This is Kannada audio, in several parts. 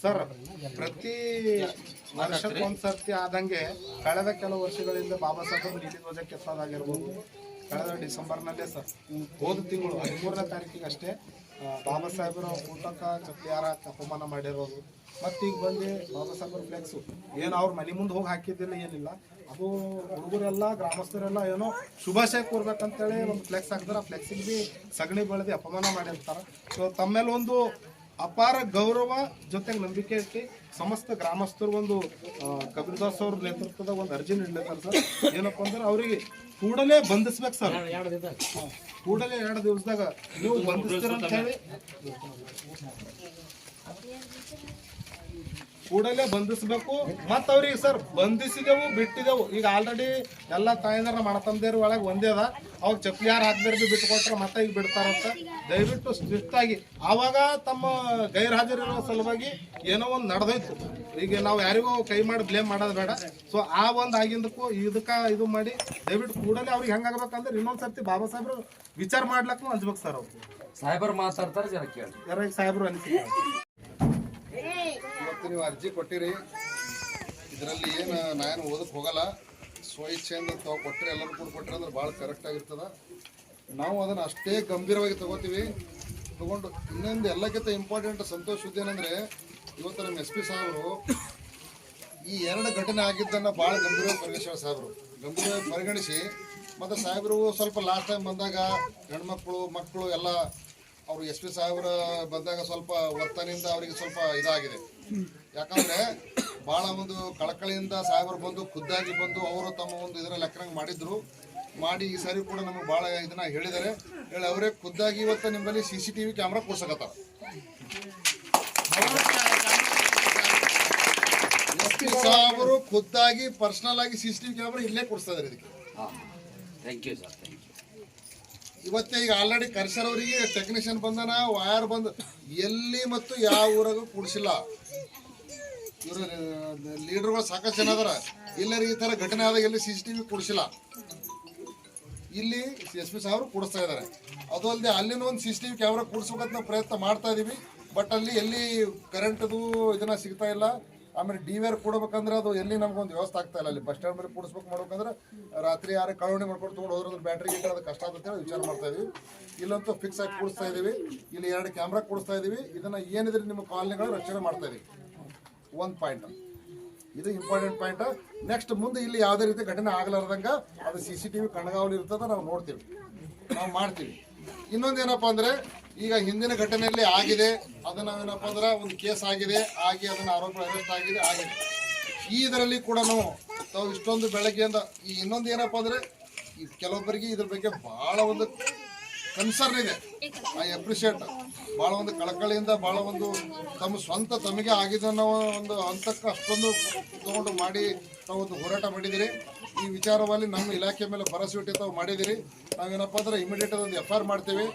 ಸರ್ ಪ್ರತಿ ವರ್ಷಕ್ಕೊಂದ್ಸರ್ತಿ ಆದಂಗೆ ಕಳೆದ ಕೆಲವು ವರ್ಷಗಳಿಂದ ಬಾಬಾ ಸಾಹೇಬ್ ನೀಲಿ ಧ್ವಜ ಕೆತ್ತೋದಾಗಿರ್ಬೋದು ಕಳೆದ ಡಿಸೆಂಬರ್ನಲ್ಲೇ ಸರ್ ಹೋದ ತಿಂಗಳು ಹದಿಮೂರನೇ ತಾರೀಕಿಗೆ ಅಷ್ಟೇ ಆ, ಬಾಬಾ ಸಾಹೇಬರ ಊಟಕ್ಕ ಚಪ್ಲಿಯಾರ ಅಪಮಾನ ಮಾಡಿರೋದು. ಮತ್ತೆ ಈಗ ಬಂದು ಬಾಬಾ ಸಾಹೇಬರ ಫ್ಲೆಕ್ಸು ಏನು ಅವ್ರ ಮನೆ ಮುಂದೆ ಹೋಗಿ ಹಾಕಿದ್ದಿಲ್ಲ ಏನಿಲ್ಲ. ಅದು ಹುಡುಗರೆಲ್ಲ ಗ್ರಾಮಸ್ಥರೆಲ್ಲ ಏನೋ ಶುಭಾಶಯ ಕೋರ್ಬೇಕಂತೇಳಿ ಒಂದು ಫ್ಲೆಕ್ಸ್ ಹಾಕಿದ್ರೆ. ಆ ಫ್ಲೆಕ್ಸಿಗೆ ಬಿ ಸಗಣಿ ಬೆಳೆದು ಅಪಮಾನ ಮಾಡಿರ್ತಾರೆ. ಸೊ ತಮ್ಮೇಲೆ ಒಂದು ಅಪಾರ ಗೌರವ ಜೊತೆಗೆ ನಂಬಿಕೆ ಇಟ್ಟು ಸಮಸ್ತ ಗ್ರಾಮಸ್ಥರು ಒಂದು ಕಬೀರ್ದಾಸ್ ಅವ್ರ ನೇತೃತ್ವದ ಒಂದು ಅರ್ಜಿ ನೀಡಲಿದ್ದಾರೆ ಸರ್. ಏನಪ್ಪ ಅಂದ್ರೆ ಅವರಿಗೆ ಕೂಡಲೇ ಬಂಧಿಸ್ಬೇಕು ಸರ್. ಕೂಡಲೇ ಎರಡು ದಿವಸದಾಗ ನೀವು ಬಂಧಿಸ್ತೀರ ಅಂತ ಹೇಳಿ. ಕೂಡಲೇ ಬಂಧಿಸ್ಬೇಕು. ಮತ್ತ ಅವ್ರಿಗೆ ಸರ್, ಬಂಧಿಸಿದೆವು, ಬಿಟ್ಟಿದೆವು. ಈಗ ಆಲ್ರೆಡಿ ಎಲ್ಲ ತಾಯಂದ್ರ ಮಾಡತಂದೇರು ಒಳಗೆ ಒಂದೇ ಅದ. ಅವಾಗ ಚಪ್ಪಲಿ ಯಾರು ಹಾಕ್ದಾರ ಬಿ ಬಿಟ್ಕೊಟ್ರೆ ಮತ್ತೆ ಈಗ ಬಿಡ್ತಾರಂತ. ದಯವಿಟ್ಟು ಸ್ಟ್ರಿಕ್ಟ್ ಆಗಿ. ಆವಾಗ ತಮ್ಮ ಗೈರ್ಹಾಜರಿರೋ ಸಲುವಾಗಿ ಏನೋ ಒಂದು ನಡೆದೋಯ್ತು. ಈಗ ನಾವು ಯಾರಿಗೂ ಕೈ ಮಾಡಿ ಬ್ಲೇಮ್ ಮಾಡೋದು ಬೇಡ. ಸೊ ಆ ಒಂದು ಆಗಿಂದಕ್ಕೂ ಇದಕ್ಕೆ ಇದು ಮಾಡಿ ದಯವಿಟ್ಟು ಕೂಡಲೇ ಅವ್ರಿಗೆ ಹೆಂಗಾಗಬೇಕಂದ್ರೆ ಇನ್ನೊಂದು ಸರ್ತಿ ಬಾಬಾ ಸಾಹೇಬ್ರು ವಿಚಾರ ಮಾಡ್ಲಕ್ಕೂ ಅನ್ಸ್ಬೇಕು ಸರ್ ಅವರು. ಸಾಹೇಬರು ಮಾತಾಡ್ತಾರೆ ಜನ ಕೇಳಿ ಯಾರ ಸಾಹೇಬ್ರು ಅನಿಸಿ ಇವತ್ತು ನೀವು ಅರ್ಜಿ ಕೊಟ್ಟಿರಿ. ಇದರಲ್ಲಿ ಏನು ನಾನು ಓದಕ್ಕೆ ಹೋಗಲ್ಲ. ಸ್ವ ಇಚ್ಛೆಯಿಂದ ತಾವು ಕೊಟ್ಟರೆ ಎಲ್ಲರೂ ಕೂಡ ಕೊಟ್ಟರೆ ಅಂದ್ರೆ ಭಾಳ ಕರೆಕ್ಟ್ ಆಗಿರ್ತದೆ. ನಾವು ಅದನ್ನು ಅಷ್ಟೇ ಗಂಭೀರವಾಗಿ ತಗೋತೀವಿ. ತಗೊಂಡು ಇನ್ನೊಂದು ಎಲ್ಲಕ್ಕಿಂತ ಇಂಪಾರ್ಟೆಂಟ್ ಸಂತೋಷ ಸುದ್ದಿ ಏನಂದರೆ ಇವತ್ತು ನಮ್ಮ ಎಸ್ ಪಿ ಸಾಹೇಬರು ಈ ಎರಡು ಘಟನೆ ಆಗಿದ್ದನ್ನು ಭಾಳ ಗಂಭೀರವಾಗಿ ಪರಿಗಣಿಸ್ಯಾರ ಸಾಹೇಬರು. ಗಂಭೀರವಾಗಿ ಪರಿಗಣಿಸಿ, ಮತ್ತು ಸಾಹೇಬರು ಸ್ವಲ್ಪ ಲಾಸ್ಟ್ ಟೈಮ್ ಬಂದಾಗ ಹೆಣ್ಮಕ್ಳು, ಮಕ್ಕಳು ಎಲ್ಲ ಅವರು ಎಸ್ ಪಿ ಸಾಹೇಬರ ಬಂದಾಗ ಸ್ವಲ್ಪ ಒತ್ತನಿಂದ ಅವರಿಗೆ ಸ್ವಲ್ಪ ಇದಾಗಿದೆ. ಯಾಕಂದರೆ ಭಾಳ ಒಂದು ಕಳಕಳಿಯಿಂದ ಸಾಹೇಬರು ಬಂದು, ಖುದ್ದಾಗಿ ಬಂದು ಅವರು ತಮ್ಮ ಒಂದು ಇದರ ಲೆಕ್ಕನಂಗೆ ಮಾಡಿದ್ರು. ಮಾಡಿ ಈ ಸಾರಿ ಕೂಡ ನಮಗೆ ಭಾಳ ಇದನ್ನ ಹೇಳಿದ್ದಾರೆ. ಹೇಳಿ ಅವರೇ ಖುದ್ದಾಗಿ ಇವತ್ತು ನಿಮ್ಮಲ್ಲಿ C C T V camera ಕೊಡ್ಸಕತ್ತಾರ S P ಸಾಹೇಬರು ಖುದ್ದಾಗಿ ಪರ್ಸನಲ್ ಆಗಿ C C T V camera ಇಲ್ಲೇ ಕೊಡಿಸ್ತಾ ಇದ್ದಾರೆ ಇದಕ್ಕೆ. Thank you sir thank you ಇವತ್ತೇ ಈಗ ಆಲ್ರೆಡಿ ಕರ್ಸರ್ ಅವರಿಗೆ ಟೆಕ್ನಿಷಿಯನ್ ಬಂದನ ವಯರ್ ಬಂದ ಎಲ್ಲಿ ಮತ್ತು ಯಾವ ಊರಾಗೂ ಕೂಡಿಸಿಲ್ಲ. ಇವರು ಲೀಡರ್ಗಳು ಸಾಕಷ್ಟು ಜನ ಅದಾರ. ಎಲ್ಲರೂ ಈ ತರ ಘಟನೆ ಆದಾಗ ಎಲ್ಲಿ ಸಿ ಸಿ ಟಿ ವಿ ಕೂಡಿಸಿಲ್ಲ. ಇಲ್ಲಿ ಎಸ್ ಪಿ ಸಾಹೇಬರು ಕೂಡಿಸ್ತಾ ಇದ್ದಾರೆ ಅದು ಅಲ್ಲದೆ ಅಲ್ಲಿನ ಒಂದು C C T V camera ಕೂಡಿಸ್ಬೇಕಂತ ನಾವು ಪ್ರಯತ್ನ ಮಾಡ್ತಾ ಇದೀವಿ. ಬಟ್ ಅಲ್ಲಿ ಎಲ್ಲಿ ಕರೆಂಟ್ದು ಇದನ್ನ ಸಿಗ್ತಾ ಇಲ್ಲ. ಆಮೇಲೆ ಡಿ ವೇರ್ ಕೊಡ್ಬೇಕಂದ್ರೆ ಅದು ಎಲ್ಲಿ ನಮ್ಗೊಂದು ವ್ಯವಸ್ಥೆ ಆಗ್ತಾ ಇಲ್ಲ. ಅಲ್ಲಿ ಬಸ್ ಸ್ಟ್ಯಾಂಡ್ ಮೇಲೆ ಕೂಡಿಸ್ಬೇಕು ಮಾಡ್ಬೇಕಂದ್ರೆ ರಾತ್ರಿ ಯಾರು ಕಳವಣಿ ಮಾಡ್ಕೊಂಡು ತೊಗೊಂಡು ಹೋದ್ರೆ ಬ್ಯಾಟ್ರಿ ಗಿಟ್ರಿ ಅದು ಕಷ್ಟ ಆಗುತ್ತೆ ವಿಚಾರ ಮಾಡ್ತಾ ಇದೀವಿ. ಇಲ್ಲಂತೂ ಫಿಕ್ಸ್ ಆಗಿ ಕೂಡಿಸ್ತಾ ಇದೀವಿ. ಇಲ್ಲಿ ಎರಡು ಕ್ಯಾಮ್ರಾ ಕೂಡಿಸ್ತಾ ಇದೀವಿ. ಇದನ್ನ ಏನಿದ್ರೆ ನಿಮ್ಮ ಕಾಲನಿಗಳು ರಕ್ಷಣೆ ಮಾಡ್ತಾ ಇದೀವಿ. ಒಂದು ಪಾಯಿಂಟ್ ಇದು ಇಂಪಾರ್ಟೆಂಟ್ ಪಾಯಿಂಟ್ ನೆಕ್ಸ್ಟ್ ಮುಂದೆ ಇಲ್ಲಿ ಯಾವುದೇ ರೀತಿ ಘಟನೆ ಆಗಲಾರ್ದಂಗ ಅದು ಸಿ ಸಿ ಟಿ ವಿ ಕಣ್ಗಾವಲು ಇರ್ತದ, ನಾವು ನೋಡ್ತೀವಿ. ನಾವು ಮಾಡ್ತೀವಿ. ಇನ್ನೊಂದೇನಪ್ಪ ಅಂದ್ರೆ ಈಗ ಹಿಂದಿನ ಘಟನೆಯಲ್ಲಿ ಆಗಿದೆ. ಅದನ್ನ ಏನಪ್ಪ ಅಂದ್ರೆ ಒಂದು ಕೇಸ್ ಆಗಿದೆ. ಆಗಿ ಅದನ್ನ ಆರೋಪ ಅರೆಸ್ಟ್ ಆಗಿದೆ ಆಗಿದೆ. ಈ ಇದರಲ್ಲಿ ಕೂಡ ನಾವು ತಾವು ಇಷ್ಟೊಂದು ಬೆಳಗ್ಗೆಯಿಂದ ಈ ಇನ್ನೊಂದು ಏನಪ್ಪ ಅಂದ್ರೆ ಈ ಕೆಲವೊಬ್ಬರಿಗೆ ಇದ್ರ ಬಗ್ಗೆ ಬಹಳ ಒಂದು ಕನ್ಸರ್ನ್ ಇದೆ. I appreciate. ಬಹಳ ಒಂದು ಕಳಕಳಿಯಿಂದ ಬಹಳ ಒಂದು ತಮ್ಮ ಸ್ವಂತ ತಮಗೆ ಆಗಿದೆ ಅನ್ನೋ ಒಂದು ಹಂತಕ್ಕೆ ಅಷ್ಟೊಂದು ತಗೊಂಡು ಮಾಡಿ ತಾವು ಒಂದು ಹೋರಾಟ ಮಾಡಿದಿರಿ ಈ ವಿಚಾರವಾಗಿ ನಮ್ಮ ಇಲಾಖೆ ಮೇಲೆ ಭರವಸೆ ಇಟ್ಟು ತಾವು ಮಾಡಿದಿರಿ ನಾವೇನಪ್ಪ ಅಂದ್ರೆ ಇಮಿಡಿಯೇಟ್ ಒಂದು ಎಫ್ ಆರ್ ಮಾಡ್ತೇವೆ.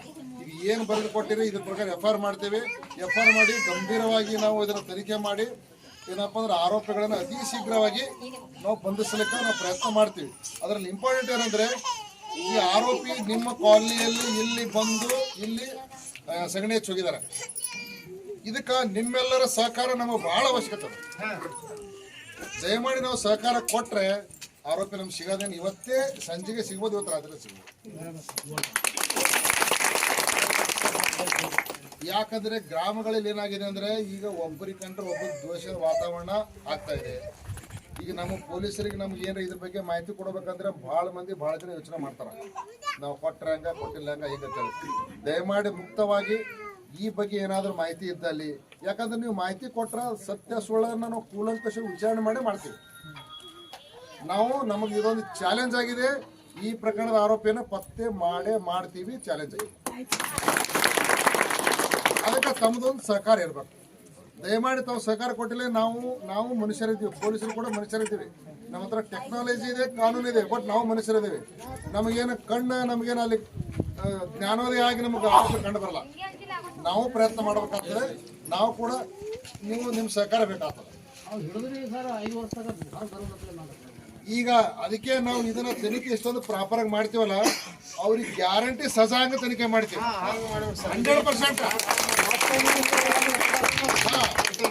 ಏನು ಬರೆದು ಕೊಟ್ಟಿರಿ, ಇದ್ರ ಪ್ರಕಾರ ಎಫ್ ಆರ್ ಮಾಡ್ತೇವೆ. ಎಫ್ ಆರ್ ಮಾಡಿ ಗಂಭೀರವಾಗಿ ನಾವು ಇದನ್ನು ತನಿಖೆ ಮಾಡಿ, ಏನಪ್ಪ ಅಂದ್ರೆ ಆರೋಪಿಗಳನ್ನು ಅತಿ ಶೀಘ್ರವಾಗಿ ನಾವು ಬಂಧಿಸಲಿಕ್ಕೆ ನಾವು ಪ್ರಯತ್ನ ಮಾಡ್ತೀವಿ. ಅದರಲ್ಲಿ ಇಂಪಾರ್ಟೆಂಟ್ ಏನಂದ್ರೆ, ಈ ಆರೋಪಿ ನಿಮ್ಮ ಕಾಲನಿಯಲ್ಲಿ ಇಲ್ಲಿ ಬಂದು ಇಲ್ಲಿ ಸಗಣಿ ಹೆಚ್ಚೋಗಿದ್ದಾರೆ. ಇದಕ್ಕ ನಿಮ್ಮೆಲ್ಲರ ಸಹಕಾರ ನಮಗೆ ಬಹಳ ಅವಶ್ಯಕತೆ. ದಯಮಾಡಿ ನಾವು ಸಹಕಾರ ಕೊಟ್ರೆ ಆರೋಪಿ ನಮ್ಗೆ ಸಿಗೋದೇನು ಇವತ್ತೇ ಸಂಜೆಗೆ ಸಿಗ್ಬೋದು, ಇವತ್ತು ರಾತ್ರಿ ಸಿಗ್ಬೋದು. ಯಾಕಂದ್ರೆ ಗ್ರಾಮಗಳಲ್ಲಿ ಏನಾಗಿದೆ ಅಂದ್ರೆ ಈಗ ಒಬ್ಬರಿಗೆ ಕಂಡ್ರೆ ಒಬ್ಬರು ದ್ವೇಷದ ವಾತಾವರಣ ಆಗ್ತಾ ಇದೆ. ಈಗ ನಮ್ಮ ಪೊಲೀಸರಿಗೆ ನಮ್ಗೆ ಏನಾರ ಇದ್ರ ಬಗ್ಗೆ ಮಾಹಿತಿ ಕೊಡಬೇಕಂದ್ರೆ ಭಾಳ ಮಂದಿ ಭಾಳ ಜನ ಯೋಚನೆ ಮಾಡ್ತಾರ. ನಾವು ಕೊಟ್ಟರೆ ಹಂಗ, ಕೊಟ್ಟಿಲ್ಲ ಹಂಗ ಈಗ ದಯಮಾಡಿ ಮುಕ್ತವಾಗಿ ಈ ಬಗ್ಗೆ ಏನಾದರೂ ಮಾಹಿತಿ ಇದ್ದಲ್ಲಿ, ಯಾಕಂದ್ರೆ ನೀವು ಮಾಹಿತಿ ಕೊಟ್ರ ಸತ್ಯ ಸುಳ್ಳನ್ನ ನಾವು ಕೂಲಂಕಷ ವಿಚಾರಣೆ ಮಾಡಿ ಮಾಡ್ತೀವಿ. ನಾವು ನಮಗೆ ಇದೊಂದು ಚಾಲೆಂಜ್ ಆಗಿದೆ. ಈ ಪ್ರಕರಣದ ಆರೋಪಿಯನ್ನು ಪತ್ತೆ ಮಾಡೇ ಮಾಡ್ತೀವಿ ಚಾಲೆಂಜ್ ಆಗಿದೆ. ಅದಕ್ಕೆ ತಮ್ಮದೊಂದು ಸಹಕಾರ ಇರಬೇಕು. ದಯಮಾಡಿ ತಾವು ಸಹಕಾರ ಕೊಟ್ಟಿಲ್ಲ, ನಾವು ನಾವು ಮನುಷ್ಯರಿದ್ದೀವಿ ಪೊಲೀಸರು ಕೂಡ ಮನುಷ್ಯರಿದ್ದೀವಿ ನಮ್ಮ ಹತ್ರ ಟೆಕ್ನಾಲಜಿ ಇದೆ, ಕಾನೂನು ಇದೆ ಬಟ್ ನಾವು ಮನುಷ್ಯರಿದ್ದೀವಿ ನಮಗೇನು ಕಣ್ಣು, ನಮಗೇನು ಅಲ್ಲಿ ಜ್ಞಾನೋದಯ ಆಗಿ ನಮಗೆ ಆರೋಪ ಕಂಡು ಬರಲ್ಲ. ನಾವು ಪ್ರಯತ್ನ ಮಾಡಬೇಕಾಗ್ತದೆ, ನಾವು ಕೂಡ ನೀವು ನಿಮ್ಮ ಸಹಕಾರ ಬೇಕಾಗ್ತದೆ. ಈಗ ಅದಕ್ಕೆ ನಾವು ಇದನ್ನ ತನಿಖೆ ಎಷ್ಟೊಂದು ಪ್ರಾಪರ್ ಆಗಿ ಮಾಡ್ತೀವಲ್ಲ ಅವ್ರಿಗೆ ಗ್ಯಾರಂಟಿ ಸಜಾಂಗ ತನಿಖೆ ಮಾಡ್ತೀವಿ. Hundred percent.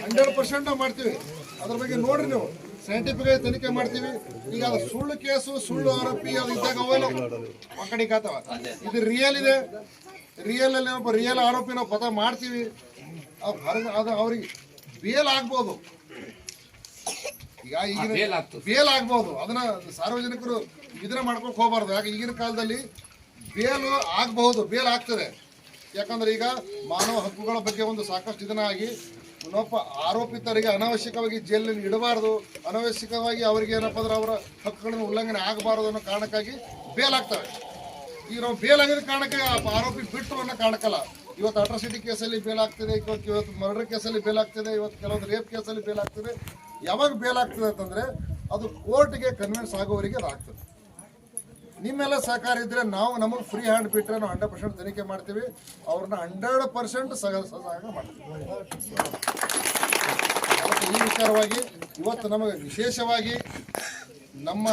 ಹಂಡ್ರೆಡ್ ಪರ್ಸೆಂಟ್ ನಾವು ಮಾಡ್ತೀವಿ. ಅದ್ರ ಬಗ್ಗೆ ನೋಡ್ರಿ ನೀವು. ಸೈಂಟಿಫಿಕ್ ಆಗಿ ತನಿಖೆ ಮಾಡ್ತೀವಿ. ಈಗ ಅದು ಸುಳ್ಳು ಕೇಸು ಸುಳ್ಳು ಆರೋಪಿ ಅದು ಇದ್ದಾಗ ಅವೆಲ್ಲ ಮಕ್ಕಳಿಗೆ ಆತವ ಇದು ರಿಯಲ್ ಇದೆ. ರಿಯಲ್ ಅಲ್ಲಿ ಒಬ್ಬ ರಿಯಲ್ ಆರೋಪಿ ನಾವು ಪದ ಮಾಡ್ತೀವಿ ಅದು ಅವ್ರಿಗೆ ಬೇಲ್ ಆಗ್ಬೋದು. ಈಗ ಈಗಿನ ಬೇಲ್ ಆಗ್ಬಹುದು ಆಗ್ಬೋದು. ಅದನ್ನ ಸಾರ್ವಜನಿಕರು ಇದನ್ನ ಮಾಡ್ಕೊಕ್ ಹೋಗ್ಬಾರ್ದು. ಯಾಕೆ ಈಗಿನ ಕಾಲದಲ್ಲಿ ಬೇಲು ಆಗಬಹುದು ಬೇಲ್ ಆಗ್ತದೆ. ಯಾಕಂದ್ರೆ ಈಗ ಮಾನವ ಹಕ್ಕುಗಳ ಬಗ್ಗೆ ಒಂದು ಸಾಕಷ್ಟು ಇದನ್ನ ಆಗಿ ಇನ್ನೊಬ್ಬ ಆರೋಪಿತರಿಗೆ ಅನಾವಶ್ಯಕವಾಗಿ ಜೈಲಿನಲ್ಲಿ ಇಡಬಾರ್ದು. ಅನಾವಶ್ಯಕವಾಗಿ ಅವರಿಗೆ ಏನಪ್ಪ ಅಂದ್ರೆ ಅವರ ಹಕ್ಕುಗಳನ್ನು ಉಲ್ಲಂಘನೆ ಆಗಬಾರದು ಅನ್ನೋ ಕಾರಣಕ್ಕಾಗಿ ಬೇಲ್ ಆಗ್ತವೆ. ಈಗ ನಾವು ಬೇಲ್ ಆಗಿದ ಕಾರಣಕ್ಕೆ ಆರೋಪಿ ಬಿಟ್ಟು ಅನ್ನೋ ಕಾರಣಕ್ಕಲ್ಲ. ಇವತ್ತು ಅಟ್ರಾಸಿಟಿ ಕೇಸಲ್ಲಿ ಬೇಲ್ ಆಗ್ತಿದೆ, ಇವತ್ತು ಇವತ್ತು ಮರ್ಡರ್ ಕೇಸಲ್ಲಿ ಬೇಲ್ ಆಗ್ತಿದೆ, ಇವತ್ತು ಕೆಲವೊಂದು ರೇಪ್ ಕೇಸಲ್ಲಿ ಬೇಲ್ ಆಗ್ತಿದೆ. ಯಾವಾಗ ಬೇಲ್ ಆಗ್ತದೆ ಅಂತಂದ್ರೆ ಅದು ಕೋರ್ಟ್ಗೆ ಕನ್ವಿನ್ಸ್ ಆಗೋವರಿಗೆ ಅದು ಆಗ್ತದೆ. ನಿಮ್ಮೆಲ್ಲ ಸಹಕಾರ ಇದ್ರೆ ನಾವು ನಮಗೆ ಫ್ರೀ ಹ್ಯಾಂಡ್ ಬಿಟ್ಟರೆ ನಾವು ಹಂಡ್ರೆಡ್ ಪರ್ಸೆಂಟ್ ತನಿಖೆ ಮಾಡ್ತೀವಿ. ಅವ್ರನ್ನ ಹಂಡ್ರೆಡ್ ಪರ್ಸೆಂಟ್ ಸಹಾಯ ಮಾಡ್ತೀವಿ. ಈ ವಿಚಾರವಾಗಿ ಇವತ್ತು ನಮಗೆ ವಿಶೇಷವಾಗಿ ನಮ್ಮ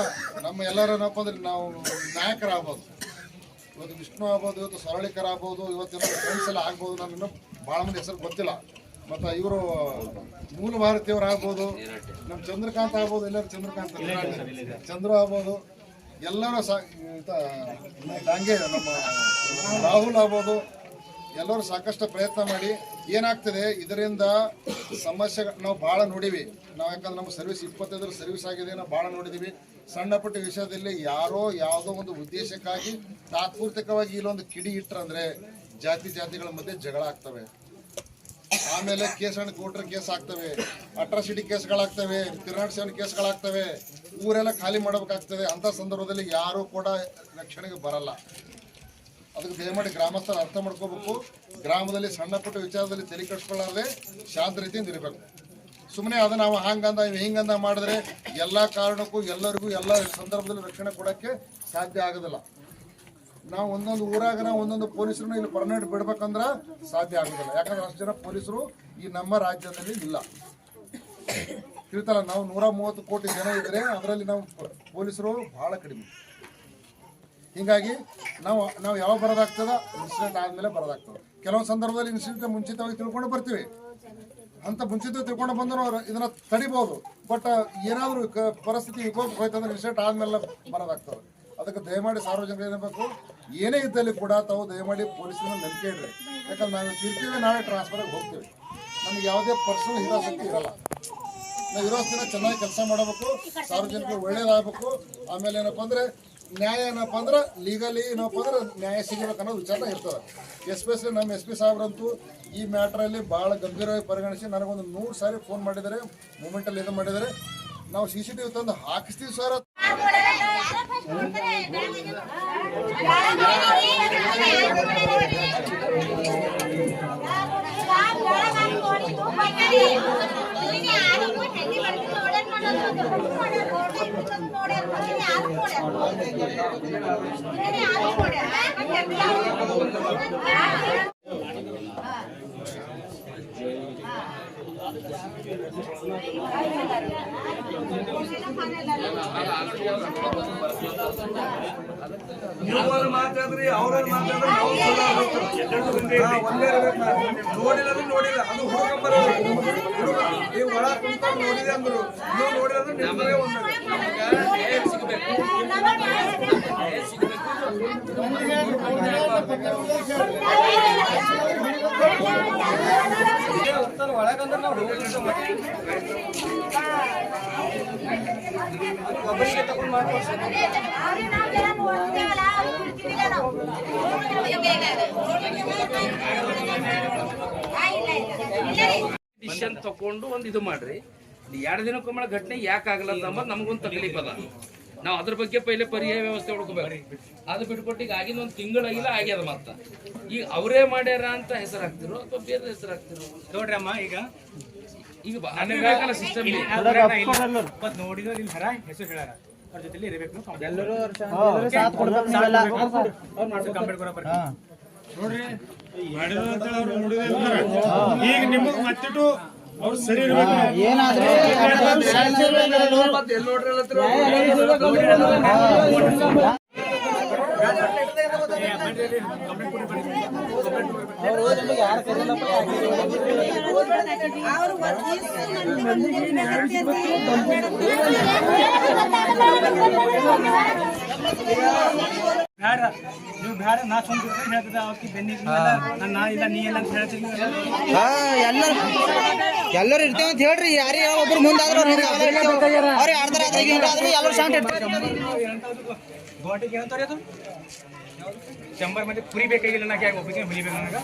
ನಮ್ಮ ಎಲ್ಲರನ್ನಪ್ಪ ಅಂದ್ರೆ ನಾವು ನಾಯಕರಾಗ್ಬೋದು. ಇವತ್ತು ವಿಷ್ಣು ಆಗ್ಬೋದು ಇವತ್ತು ಸರಳಿಕರ ಆಗ್ಬೋದು ಇವತ್ತಿನ ಫ್ರೆಂಡ್ಸ್ ಎಲ್ಲ ಆಗ್ಬೋದು ನಾನು ಇನ್ನೂ ಭಾಳ ಮಂದಿ ಹೆಸರು ಗೊತ್ತಿಲ್ಲ. ಮತ್ತು ಇವರು ಮೂಲ ಭಾರತೀಯವರು ಆಗ್ಬೋದು ನಮ್ಮ ಚಂದ್ರಕಾಂತ್ ಆಗ್ಬೋದು ಎಲ್ಲರೂ ಚಂದ್ರಕಾಂತ್ ಚಂದ್ರ ಆಗ್ಬೋದು ಎಲ್ಲರೂ ಸಾಂಗೆ ನಮ್ಮ ರಾಹುಲ್ ಆಗ್ಬೋದು ಎಲ್ಲರೂ ಸಾಕಷ್ಟು ಪ್ರಯತ್ನ ಮಾಡಿ ಏನಾಗ್ತದೆ ಇದರಿಂದ ಸಮಸ್ಯೆ ನಾವು ಭಾಳ ನೋಡಿವಿ. ನಾವು ಯಾಕಂದ್ರೆ ನಮ್ಮ ಸರ್ವಿಸ್ ಇಪ್ಪತ್ತೈದರ ಸರ್ವಿಸ್ ಆಗಿದೆ ನಾವು ಭಾಳ ನೋಡಿದೀವಿ. ಸಣ್ಣ ಪುಟ್ಟ ವಿಷಯದಲ್ಲಿ ಯಾರೋ ಯಾವುದೋ ಒಂದು ಉದ್ದೇಶಕ್ಕಾಗಿ ತಾತ್ಪೂರ್ತಿಕವಾಗಿ ಇಲ್ಲೊಂದು ಕಿಡಿ ಇಟ್ಟರಂದ್ರೆ ಜಾತಿ ಜಾತಿಗಳ ಮಧ್ಯೆ ಜಗಳ ಆಗ್ತವೆ. ಆಮೇಲೆ ಕೇಸ್ ಹಣ್ಣು ಕೋರ್ಟ್ರ ಕೇಸ್ ಆಗ್ತವೆ ಅಟ್ರಾಸಿಟಿ ಕೇಸ್ಗಳಾಗ್ತವೆ ಸೇವನೆ ಕೇಸ್ಗಳಾಗ್ತವೆ, ಊರೆಲ್ಲ ಖಾಲಿ ಮಾಡಬೇಕಾಗ್ತದೆ. ಅಂತ ಸಂದರ್ಭದಲ್ಲಿ ಯಾರು ಕೂಡ ರಕ್ಷಣೆಗೆ ಬರಲ್ಲ. ಅದಕ್ಕೆ ದಯಮಾಡಿ ಗ್ರಾಮಸ್ಥರು ಅರ್ಥ ಮಾಡ್ಕೋಬೇಕು. ಗ್ರಾಮದಲ್ಲಿ ಸಣ್ಣ ಪುಟ್ಟ ವಿಚಾರದಲ್ಲಿ ತಲೆ ಕೆಡಿಸ್ಕೊಳ್ಳಾರ್ದೆ ಶಾಂತ ರೀತಿಯಿಂದ ಇರಬೇಕು. ಸುಮ್ಮನೆ ಅದು ನಾವು ಹಂಗಂದ ಹಿಂಗಂದ ಮಾಡಿದ್ರೆ ಎಲ್ಲ ಕಾರಣಕ್ಕೂ ಎಲ್ಲರಿಗೂ ಎಲ್ಲ ಸಂದರ್ಭದಲ್ಲಿ ರಕ್ಷಣೆ ಕೊಡೋಕ್ಕೆ ಸಾಧ್ಯ ಆಗೋದಿಲ್ಲ. ನಾವು ಒಂದೊಂದು ಊರಾಗ ಒಂದೊಂದು ಪೊಲೀಸರನ್ನ ಇಲ್ಲಿ ಪರ್ಮನೆಂಟ್ ಬಿಡ್ಬೇಕಂದ್ರೆ ಸಾಧ್ಯ ಆಗೋದಿಲ್ಲ. ಯಾಕಂದ್ರೆ ಅಷ್ಟು ಜನ ಪೊಲೀಸರು ಈ ನಮ್ಮ ರಾಜ್ಯದಲ್ಲಿ ಇಲ್ಲ. ತಿಳ್ತಲ್ಲ, ನಾವು ನೂರ ಮೂವತ್ತು ಕೋಟಿ ಜನ ಇದ್ರೆ ಅದರಲ್ಲಿ ನಾವು ಪೊಲೀಸರು ಬಹಳ ಕಡಿಮೆ. ಹೀಗಾಗಿ ನಾವು ನಾವು ಯಾವಾಗ ಬರೋದಾಗ್ತದ? ಇನ್ಸಿಡೆಂಟ್ ಆದಮೇಲೆ ಬರೋದಾಗ್ತದೆ. ಕೆಲವೊಂದು ಸಂದರ್ಭದಲ್ಲಿ ಇನ್ಸಿಡೆಂಟ್ ಮುಂಚಿತವಾಗಿ ತಿಳ್ಕೊಂಡು ಬರ್ತೀವಿ. ಅಂತ ಮುಂಚಿತ ತಿಳ್ಕೊಂಡು ಬಂದು ಅವ್ರು. ಇದನ್ನ ತಡಿಬಹುದು ಬಟ್ ಏನಾದ್ರು ಪರಿಸ್ಥಿತಿ ವಿಕೋಪ ಹೋಯ್ತಂದ್ರೆ ರಿಸೆಟ್ ಆದ್ಮೇಲೆ ಬರೋದಾಗ್ತದೆ. ಅದಕ್ಕೆ ದಯಮಾಡಿ ಸಾರ್ವಜನಿಕರು ಏನಬೇಕು? ಏನೇ ಇದ್ದಲ್ಲಿ ಕೂಡ ತಾವು ದಯಮಾಡಿ ಪೊಲೀಸರ ನಂಬಿಕೆ ಇಡ್ರಿ. ಯಾಕಂದ್ರೆ ನಾವು ತಿರ್ತೀವಿ ನಾಳೆ ಟ್ರಾನ್ಸ್ಫರ್ಗೆ ಹೋಗ್ತೀವಿ. ನಮ್ಗೆ ಯಾವುದೇ ಪರ್ಸನಲ್ ಹಿತಾಸಕ್ತಿ ಇರಲ್ಲ. ನಾವು ಇರೋ ಚೆನ್ನಾಗಿ ಕೆಲಸ ಮಾಡಬೇಕು, ಸಾರ್ವಜನಿಕರು ಒಳ್ಳೇದಾಗಬೇಕು. ಆಮೇಲೆ ಏನಪ್ಪ ಅಂದ್ರೆ ನ್ಯಾಯ ಏನಪ್ಪ ಅಂದ್ರೆ ಲೀಗಲಿ ಏನಪ್ಪ ಅಂದ್ರೆ ನ್ಯಾಯ ಸಿಗಬೇಕು ಅನ್ನೋ ವಿಚಾರ ಇರ್ತದೆ. ಎಸ್ಪೆಷಲಿ ನಮ್ಮ ಎಸ್ ಪಿ ಸಾಹೇಬ್ರಂತೂ ಈ ಮ್ಯಾಟ್ರಲ್ಲಿ ಭಾಳ ಗಂಭೀರವಾಗಿ ಪರಿಗಣಿಸಿ ನನಗೊಂದು ನೂರು ಸಾರಿ ಫೋನ್ ಮಾಡಿದರೆ ಮೂಮೆಂಟಲ್ಲಿ ಇದು ಮಾಡಿದರೆ ನಾವು ಸಿ ಸಿ ಟಿ ವಿ ತಂದು ಹಾಕಿಸ್ತೀವಿ ಸರ್ ಇವ್ರು ಮಾತಾಡ್ರಿ ಅವ್ರಲ್ಲಿ ಮಾತಾಡ್ರಿ. ಒಂದೇ ನೋಡಿಲ್ಲ ಅಂದ್ರೆ ನೋಡಿಲ್ಲ, ಅದು ಹುಡುಗಂಬರ ನೀವು ಒಳ ಕುಂತ ನೋಡಿದೆ ಅಂದ್ರು ನೀವು ನೋಡಿಲ್ಲ ಅಂದ್ರೆ ನಿಮ್ಮ ಒಳಗಂದ್ರೆ ನಾವು ತಕೊಂಡು ಒಂದು ಇದು ಮಾಡ್ರಿ. ಎರಡು ದಿನಕ್ಕೊಮ್ಮೆ ಘಟನೆ ಯಾಕೆ ಆಗಲ್ಲ ಅಂತ ನಮಗೊಂದು ತಕಲೀಫ್ ನಾವು ಅದ್ರ ಬಗ್ಗೆ ಪೈಲೆ ಪರ್ಯಾಯ ವ್ಯವಸ್ಥೆ ಹುಡ್ಕೋಬೇಕು. ಅದು ಬಿಟ್ಕೊಟ್ಟು ಈಗ ಆಗಿನ ಒಂದು ತಿಂಗಳಾಗಿಲ್ಲ ಆಗ್ಯದ ಮತ್ತ. ಈಗ ಅವರೇ ಮಾಡ್ಯಾರ ಅಂತ ಹೆಸರು ಹಾಕ್ತಿರೋ ಅಥವಾ ಬೇರೆ ಹೆಸರು ಹಾಕ್ತಿರೋ? ನೋಡ್ರಿ ಅಮ್ಮ ಈಗ ಈಗ ಸಿಸ್ಟಮ್ ನೋಡಿದ್ರೆ ಇಲ್ಲಿ ಹರ ಹೆಸರು ಹೇಳಾರ. ಅವ್ರ ಜೊತೆಲಿ ಇರಬೇಕು ಎಲ್ಲರೂ ಕಂಪ್ಲೇಂಟ್ ಕೊಡೋ ಬರ್ತೀವಿ ಈಗ ನಿಮಗೆ ಮತ್ತಿಟ್ಟು ಎಲ್ಲಿ ಅಲ್ಲತ್ತಿರ? ಬೇಡ ನೀವು ಬೇಡ ನಾ ಸ್ವಂತ ಹೇಳ್ತದ ಅವಕ್ಕೆ ಬೆನ್ನಿಗೆ ನನ್ನ ಇಲ್ಲ ನೀ ಎಲ್ಲ ಅಂತ ಎಲ್ಲರೂ ಎಲ್ಲರೂ ಇರ್ತೇವೆ ಅಂತ ಹೇಳ್ರಿ. ಯಾರೇ ಒಬ್ರು ಮುಂದಾದ್ರು ಅವ್ರಿಗೆ ಅರ್ಧ ರಾತ್ರಿ ಆದ್ರೂ ಎಲ್ಲರೂ ಶಾಂತ ಇರ್ತಾರೆ ಗೋಟಿಗೆ ಏನಂತಾರೆ ಅದು? ಶಂಬರ್ ಮಂದಿ ಕುರಿ ಬೇಕಾಗಿಲ್ಲ ನಾಕೆ ಬೇಕು ನನಗೆ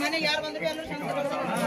ಮನೆಗೆ ಯಾರು ಬಂದ್ರು ಎಲ್ಲರೂ